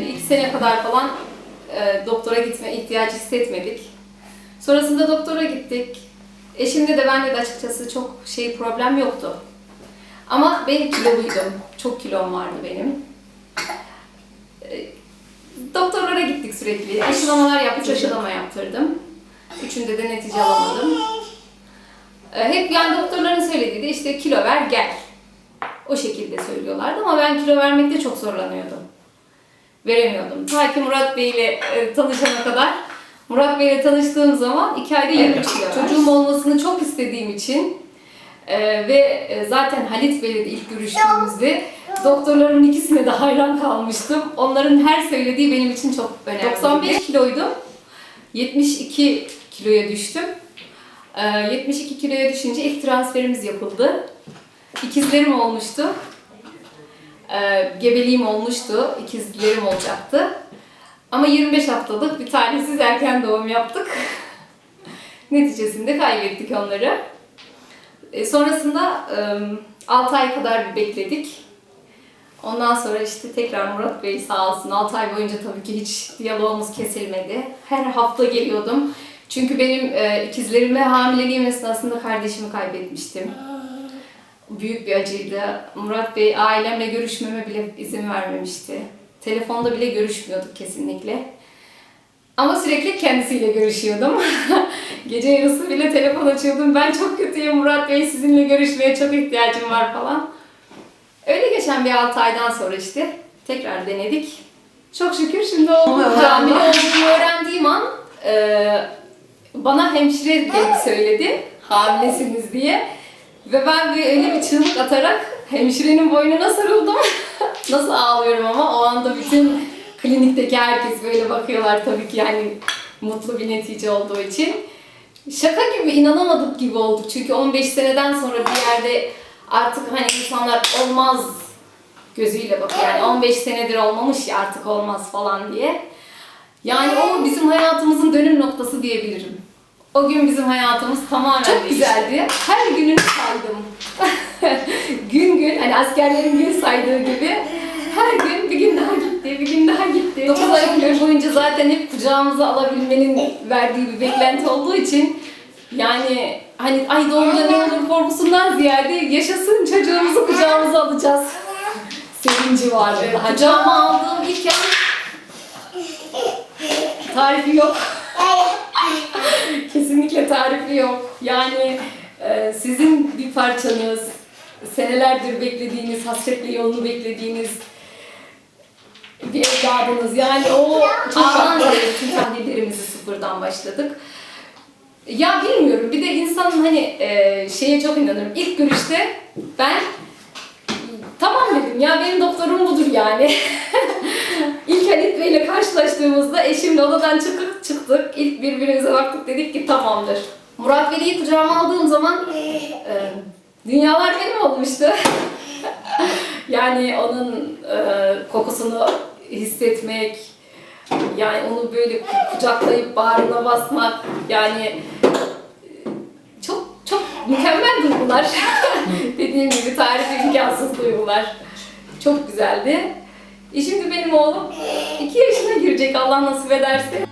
Bir iki sene kadar falan e, doktora gitme ihtiyacı hissetmedik. Sonrasında doktora gittik. Eşimde de bende de açıkçası çok şey problem yoktu. Ama ben kiloluydum. Çok kilom vardı benim. Ee, Doktorlara gittik sürekli. Aşılamalar yaptık, aşılama yaptırdım. Üçünde de netice alamadım. Ee, Hep yani doktorların söylediği de işte kilo ver gel. O şekilde söylüyorlardı ama ben kilo vermekte çok zorlanıyordum. Veremiyordum. Ta ki Murat Bey ile e, tanışana kadar. Murat Bey ile tanıştığım zaman iki ayda 23 kilo. Çocuğum olmasını çok istediğim için e, ve e, zaten Halit Bey'le de ilk görüştüğümüzde doktorların ikisine de hayran kalmıştım. Onların her söylediği benim için çok önemli. 95 kiloydum. 72 kiloya düştüm. Ee, 72 kiloya düşünce ilk transferimiz yapıldı. İkizlerim olmuştu. Ee, gebeliğim olmuştu. İkizlerim olacaktı. Ama 25 haftalık bir tanesiz erken doğum yaptık. Neticesinde kaybettik onları. E, sonrasında 6 ay kadar bir bekledik. Ondan sonra işte tekrar Murat Bey sağ olsun 6 ay boyunca tabii ki hiç diyalogumuz kesilmedi. Her hafta geliyordum. Çünkü benim e, ikizlerime hamileliğim esnasında kardeşimi kaybetmiştim. Büyük bir acıydı. Murat Bey ailemle görüşmeme bile izin vermemişti. Telefonda bile görüşmüyorduk kesinlikle. Ama sürekli kendisiyle görüşüyordum. Gece yarısı bile telefon açıyordum. Ben çok kötüyüm Murat Bey sizinle görüşmeye çok ihtiyacım var falan. Öyle geçen bir 6 aydan sonra işte tekrar denedik. Çok şükür şimdi oldum. Hamile olduğumu öğrendiğim an e, bana hemşire gelip söyledi hamilesiniz diye. Ve ben bir öyle bir çığlık atarak hemşirenin boynuna sarıldım. Nasıl ağlıyorum ama o anda bütün klinikteki herkes böyle bakıyorlar tabii ki yani mutlu bir netice olduğu için. Şaka gibi inanamadık gibi olduk çünkü 15 seneden sonra bir yerde artık hani insanlar olmaz gözüyle bakıyor. Yani 15 senedir olmamış ya artık olmaz falan diye. Yani o bizim hayatımızın dönüm noktası diyebilirim. O gün bizim hayatımız tamamen Çok güzeldi. Her gününü saydım. gün gün hani askerlerin gün saydığı gibi her gün bir gün daha gitti, bir gün daha gitti. 9 ay gün boyunca zaten hep kucağımıza alabilmenin verdiği bir beklenti olduğu için yani hani ay doğumda ne olur korkusundan ziyade yaşasın çocuğumuzu kucağımıza alacağız. Sevinci vardı. Kucağıma aldığım ilk an tarifi yok. Yok. Yani e, sizin bir parçanız, senelerdir beklediğiniz, hasretle yolunu beklediğiniz bir evladınız. Yani o andan beri tüm tahlillerimizi sıfırdan başladık. Ya bilmiyorum. Bir de insanın hani e, şeye çok inanırım. İlk görüşte ben tamam dedim ya benim doktorum budur yani. İlk Halit Bey'le karşılaştığımızda eşimle odadan çıkıp çıktık. İlk birbirimize baktık dedik ki tamamdır. Murat Veli'yi kucağıma aldığım zaman e, dünyalar benim olmuştu. yani onun e, kokusunu hissetmek, yani onu böyle kucaklayıp bağrına basmak, yani e, çok çok mükemmel duygular. Dediğim gibi tarifi imkansız duygular. Çok güzeldi. E şimdi benim oğlum 2 yaşına girecek Allah nasip ederse.